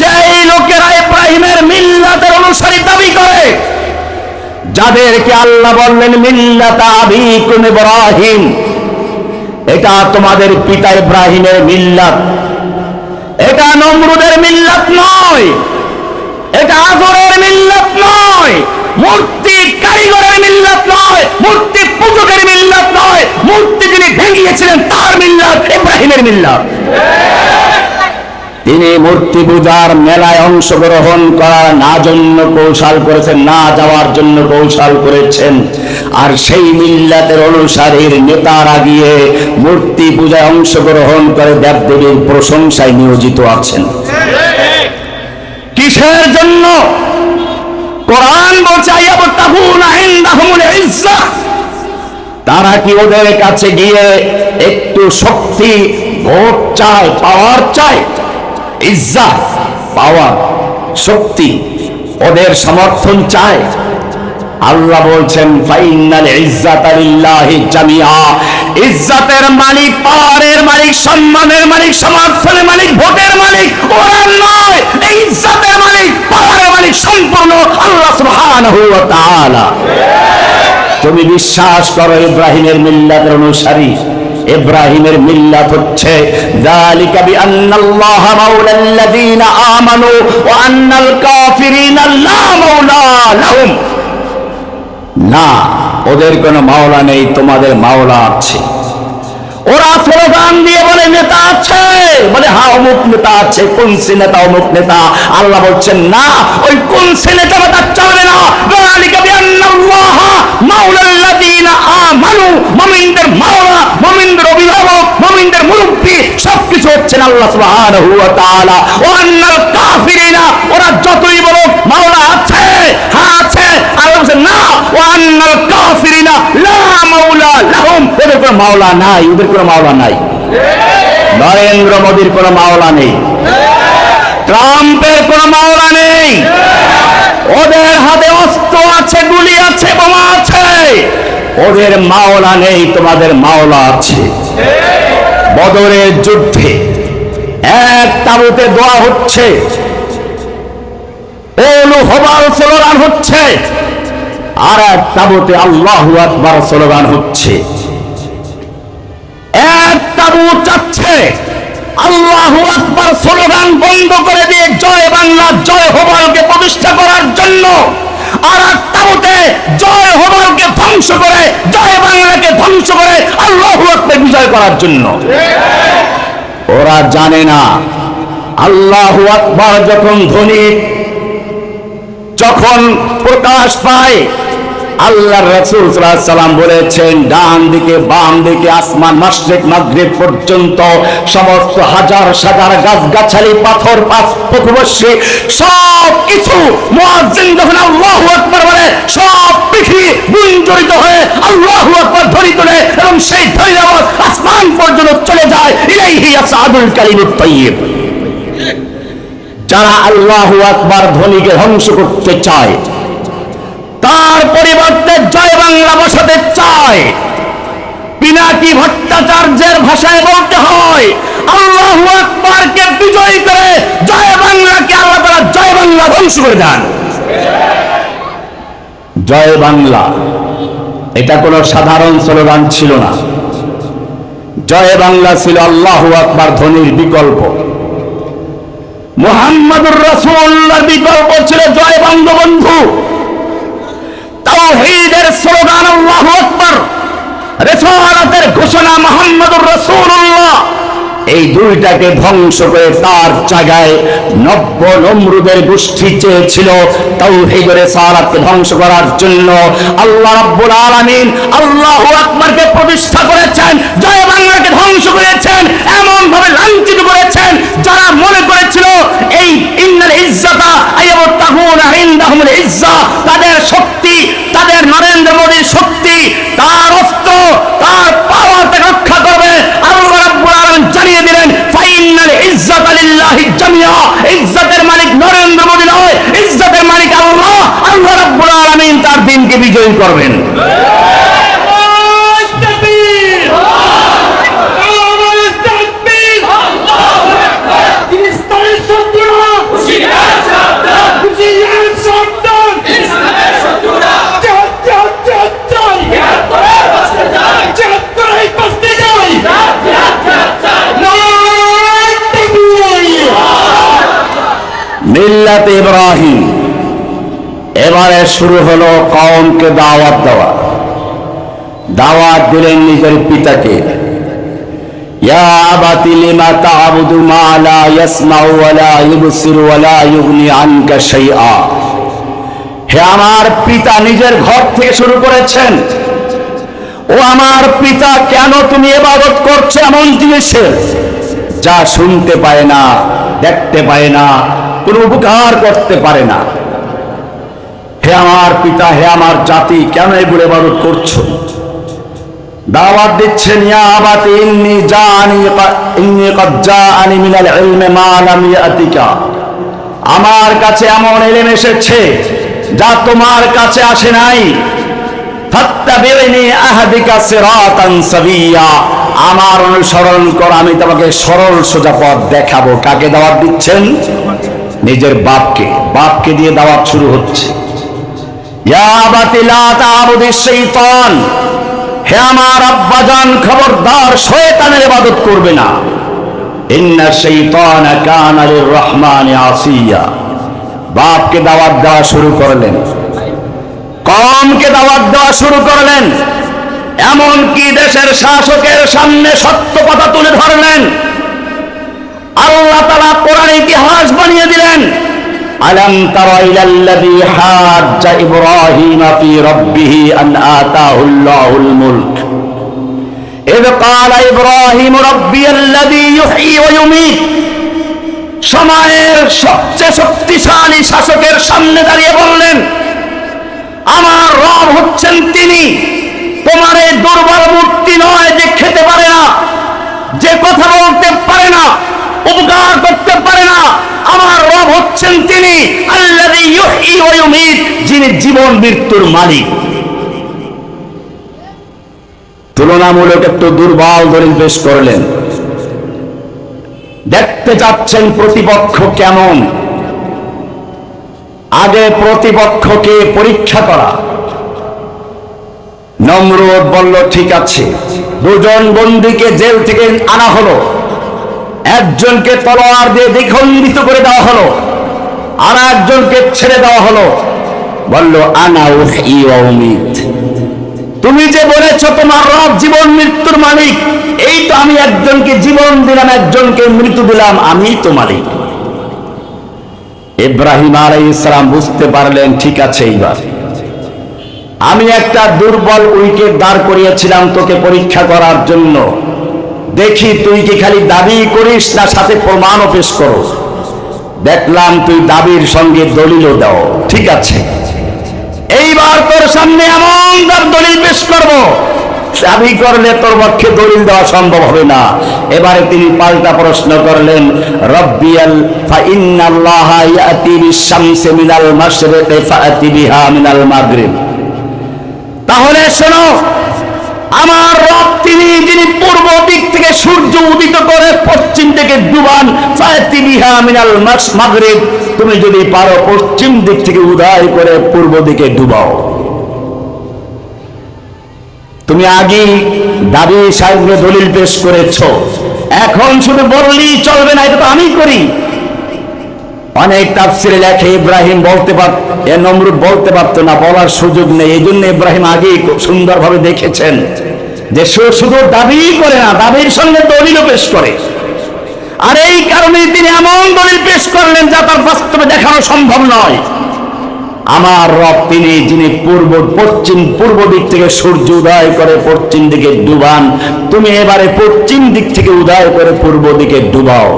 যেই লোকেরা ইব্রাহিমের মিল্লাতের অনুসারী দাবি করে, যাদেরকে আল্লাহ বললেন, মিল্লাতা এটা তোমাদের পিতা ইব্রাহিমের মিল্লাত। এটা নমরুদের মিল্লাত নয়, এটা আজরের মিল্লাত নয়, মূর্তি কারিগরের মিল্লাত নয়, মূর্তি পূজকের মিল্লাত নয়, মূর্তি যিনি ভেঙিয়েছিলেন তার মিল্লাত ইব্রাহিমের মিল্লাত। তিনি মূর্তি পূজার মেলায় অংশগ্রহণ করার না জন্য কৌশল করেছেন, না যাওয়ার জন্য কৌশল করেছেন। আর সেই মিল্লাতের অনুসারীর নেতারা গিয়ে মূর্তি পূজায় অংশগ্রহণ করে দেবদেবীর প্রশংসায় নিয়োজিত আছেন। কিসের জন্য? কোরআন বলছে তারা কি ওদের কাছে গিয়ে একটু শক্তি, ভোট চায়, পাওয়ার চায়? ইজ্জা পাওয়ার, শক্তি ওদের সমর্থন চায়। আল্লাহ বলছেন ফাইনাল ইজ্জাতা জামিআ। ইজ্জাতের মালিক, পাওয়ারের মালিক, সম্মানের মালিক, সমর্থনের মালিক, ভোটের মালিক ওরা নয়। এই ইজ্জাতের মালিক, পাওয়ারের মালিক সম্পূর্ণ আল্লাহ সুবহানাহু তুমি বিশ্বাস করো ইব্রাহিমের মিল্লাতের অনুসারী ইব্রাহিমের মিল্লাত হচ্ছে। যালিকা বিআন্নাল্লাহ মাওলাল্লাযীনা আমানু ওয়া আন্নাল কাফিরিনা লা মাওলা লাহুম। না, ওদের কোনো মাওলা নেই, তোমাদের মাওলা আছে। ওরা স্লোগান দিয়ে বলে, নেতা আছে। বলে হ্যাঁ অমুক নেতা আছে কোন নেতা, অমুক নেতা। আল্লাহ বলছেন, না, ওই কোন নেতা চলবে না। যালিকা মাওলাল্লাযীনা আমানু মাওলা অভিভাবক সবকিছু হচ্ছেন আল্লাহ সুবহানাহু ওয়া তাআলা। আন্নাল কাফিরিনা, ওরা যতই বলো মাওলা আছে হ্যাঁ আছে না আন্নাল কাফিরিনা, লা মাওলা লাহুম। ওদের কোনো মাওলা নাই, ওদের কোনো মাওলা নাই। নরেন্দ্র মোদীর কোনো মাওলা নেই। ট্রাম্পের কোনো মাওলা নেই। ওদের হাতে অস্ত্র আছে, গুলি আছে, বোমা আছে। ওদের মাওলা নেই, তোমাদের মাওলা আছে। বদরের যুদ্ধে এক তাবুতে দোয়া হচ্ছে। স্লোগান হচ্ছে। আর এক তাবুতে আল্লাহ আকবার স্লোগান হচ্ছে। এক তাবু চাচ্ছে আল্লাহ আকবার স্লোগান বন্ধ করে দিয়ে জয় বাংলা, জয় হোবালকে প্রতিষ্ঠা করার জন্য ধ্বংস করে, জয় বাংলাকে ধ্বংস করে আল্লাহ বিজয় করার জন্য। ওরা জানে না, আল্লাহ আকবার যখন ধ্বনি, যখন প্রকাশ পায় আল্লাহ রসুল সাল্লাম বলেছেন, ডান দিকে, বাম দিকে, আসমান মাসরিক মাগরিব পর্যন্ত সমস্ত হাজার সাজার গাছ গাছালি পাথর, পাথ পথবর্ষী সব কিছু মুয়াজ্জিন যখন আল্লাহু আকবার বলে, সব পৃথিবী গুঞ্জরিত হয়ে আল্লাহু আকবার ধ্বনি তোলে এবং সেই ধ্বনির আওয়াজ আসমান পর্যন্ত চলে যায়, ইলাইহি আসাদুল কালিমুত তাইয়্যিব যারা আল্লাহ আকবার ধ্বনিকে ধ্বংস করতে চায় তার পরিবর্তে জয় বাংলা বসাতে চায়। পিনাকি ভট্টাচার্যের ভাষায় বলতে হয়, আল্লাহ আকবরকে বিজয় করে জয় বাংলাকে আল্লাহ তারা জয় বাংলা ধ্বংস করে দেন। জয় বাংলা, এটা কোনো সাধারণ স্লোগান ছিল না। জয় বাংলা ছিল আল্লাহ আকবার ধ্বনির বিকল্প। মোহাম্মদুর রসুল্লার বিকল্প ছিল জয় বঙ্গবন্ধু তাওহীদের স্লোগান আল্লাহু আকবার রেসালাতের ঘোষণা মোহাম্মদুর রাসূলুল্লাহ। এই দুইটাকে ধ্বংস করে তার জায়গায় নব্য নমরুদের গোষ্ঠী চেয়েছিল তাওহীদের রেসালাতকে ধ্বংস করার জন্য। আল্লাহ রাব্বুল আলামিন আল্লাহু আকবারকে প্রতিষ্ঠা করেছেন জয় বাংলাকে ধ্বংস করেছেন এমন ভাবে লাঞ্ছিত করেছেন যারা মনে করেছিল এই ইন্নাল ইজ্জাতা আইয়াবতাহুনা ইনদাহুমুল ইজ্জা তাদের শক্তি তাদের নরেন্দ্র মোদীর শক্তি তার অস্ত্র তার পাওয়ার তাকে রক্ষা করবে আল্লাহ রাব্বুল আলামিন জানিয়ে দিলেন ফাইনাল ইজ্জাত লিল্লাহি জামিয়া ইজ্জতের মালিক নরেন্দ্র মোদী নয়, ইজ্জতের মালিক আল্লাহ। আল্লাহ রাব্বুল আলামিন তার দিনকে বিজয়ী করবেন। মিল্লাত ইব্রাহিম। এবারে শুরু হলো কওমকে দাওয়াত দেওয়া। দাওয়াত দিলেন নিজের পিতাকে। আমার পিতা নিজের ঘর থেকে শুরু করেছেন। ও আমার পিতা, কেন তুমি এবাদত করছ এমন জিনিসের? যা শুনতে পায় না, দেখতে পায় না কোনো উপকার করতে পারে না। হে আমার পিতা, হে আমার জাতি, কেন এগুলো এবাদত করছ? দাওয়াত দিচ্ছেন, ইয়া আবাতি ইন্নি জানি ইন্নি কদ ইয়াতিকা। আমার কাছে এমন এলেম এসেছে যা তোমার কাছে আসে নাই। আমার অনুসরণ কর, আমি তোমাকে সরল সোজা পথ দেখাবো। কাকে দাওয়াত দিচ্ছেন? নিজের বাপকে বাপকে দিয়ে দাওয়াত শুরু হচ্ছে। হে আমার আব্বাজান, খবরদার, শয়তানের ইবাদত করবে না। ইন্না আসিয়া। বাপকে দাওয়াত দেওয়া শুরু করলেন। কমকে দাওয়াত দেওয়া শুরু করলেন। এমন কি দেশের শাসকের সামনে সত্য কথা তুলে ধরলেন। আল্লাহ তালা কোরআন ইতিহাস বানিয়ে দিলেন আলম তারা ইলাল্লাযী হাজ্জা ইব্রাহিম ফি রাব্বিহি আন আতাহুল্লাহুল মুলক إذ قال إبراهيم ربي الذي يحيي ويميت সময়ের সবচেয়ে শক্তিশালী শাসকের সামনে দাঁড়িয়ে বললেন আমার রব হচ্ছেন তিনি যিনি জীবন মৃত্যুর মালিক। তুলনামূলক একটু দুর্বল দলিল পেশ করলেন। দেখতে যাচ্ছেন প্রতিপক্ষ কেমন? আগে প্রতিপক্ষকে পরীক্ষা করা। নমরুদ বলল, ঠিক আছে। দুজন বন্দীকে জেল থেকে আনা হলো। একজনকে তলোয়ার দিয়ে দ্বিখণ্ডিত করে দেওয়া হলো। আর একজনকে ছেড়ে দেওয়া হলো। বলল, আনা উমিত তুমি যে বলেছ তোমার রব জীবন মৃত্যুর মালিক, এই তো আমি একজনকে জীবন দিলাম, একজনকে মৃত্যু দিলাম, আমি তো মালিক। ইব্রাহিম আলাই ইসলাম বুঝতে পারলেন, ঠিক আছে এইবার। আমি একটা দুর্বল উইকেট দাঁড় করিয়েছিলাম তোকে পরীক্ষা করার জন্য। দেখি তুই কি খালি দাবি করিস না সাথে প্রমাণও পেশ করো দেখলাম তুই দাবির সঙ্গে দলিলও দাও। ঠিক আছে। এইবার তোর সামনে এমন দলিল পেশ করব, দাবি করলে তোর পক্ষে দলিল দেওয়া সম্ভব হবে না। এবারে তিনি পাল্টা প্রশ্ন করলেন রব্বিয়াল ফা ইন্নাল্লাহা ইয়াতি বিশ-শামসি মিনাল মাশরিকি ফাআতি বিহা মিনাল মাগরিব। তাহলে শোনো আমার রব তিনি, যিনি পূর্ব দিক থেকে সূর্য উদিত করে পশ্চিম থেকে ডুবান মিনাল মাগরিব। তুমি যদি পারো পশ্চিম দিক থেকে উদয় করে পূর্ব দিকে ডুবাও। তুমি আগে দাবি সাহেবকে দলিল পেশ করেছ। এখন শুধু বললেই চলবে না, এটা তো আমি করি। অনেক তাফসিরে লেখে ইব্রাহিম বলতে পার, এ নমরুদ বলতে পারতো না, বলার সুযোগ নেই। এই জন্য ইব্রাহিম আগেই খুব সুন্দরভাবে দেখেছেন। যে শুধু দাবি করে না, দাবির সঙ্গে দলিলও পেশ করে। আর এই কারণে তিনি এমন দলিল পেশ করলেন যা তার বাস্তবে দেখানো সম্ভব নয়। আমার রব তিনি, যিনি পূর্ব, পশ্চিম, পূর্ব দিক থেকে সূর্য উদয় করে পশ্চিম দিকে ডুবান, তুমি এবারে পশ্চিম দিক থেকে উদয় করে পূর্ব দিকে ডুবাও।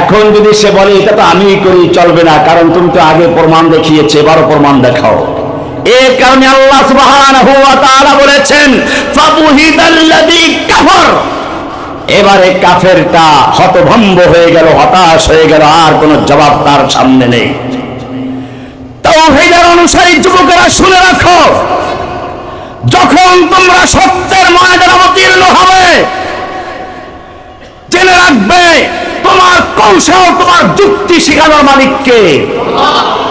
এখন যদি সে বলে, এটা তো আমিই করি, চলবে না, কারণ তুমি তো আগে প্রমাণ দেখিয়েছে, এবারও প্রমাণ দেখাও। এ কারণে আল্লাহ সুবহানাহু ওয়া তাআলা বলেছেন এবারে কাফেরটা হতভম্ব হয়ে গেল, হতাশ হয়ে গেল, আর কোনো জবাব তার সামনে নেই। তাওহীদের অনুসারী যুবকেরা শুনে রাখো, যখন তোমরা সত্যের ময়দানে অবতীর্ণ হবে, জেনে রাখবে, তোমার কৌশল, তোমার যুক্তি শেখানোর মালিককে। ইব্রাহিম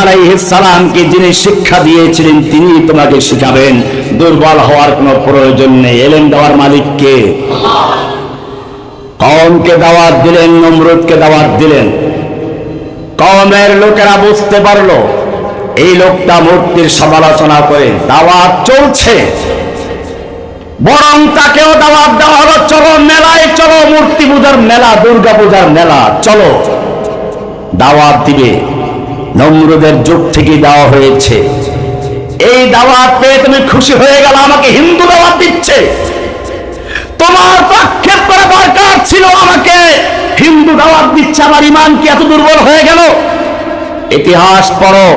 আলাইহিস সালামকে যিনি শিক্ষা দিয়েছিলেন, তিনি তোমাকে শিখাবেন? দুর্বল হওয়ার কোনো প্রয়োজন নেই। এলেন দেওয়ার মালিককে কওমকে দাওয়াত দিলেন, নমরুদকে দাওয়াত দিলেন। কমের লোকেরা বুঝতে পারল, এই লোকটা মূর্তির সমালোচনা করে দাওয়াত চলছে। বরং তাকেও দাওয়াত দেওয়া হলো, চলো মেলায় চলো, মূর্তি পূজার মেলা, দুর্গা পূজার মেলা, চলো। দাওয়াত দিবে। নমরুদের যুগ থেকে দেওয়া হয়েছে। এই দাওয়াত পেয়ে তুমি খুশি হয়ে গেল আমাকে হিন্দু দাওয়াত দিচ্ছে। তোমার প্রক্ষেপ করে দরকার ছিল আমাকে হিন্দু দাওয়াত দিচ্ছে। আমার ইমান কি এত দুর্বল হয়ে গেল? ইতিহাস পড়ো।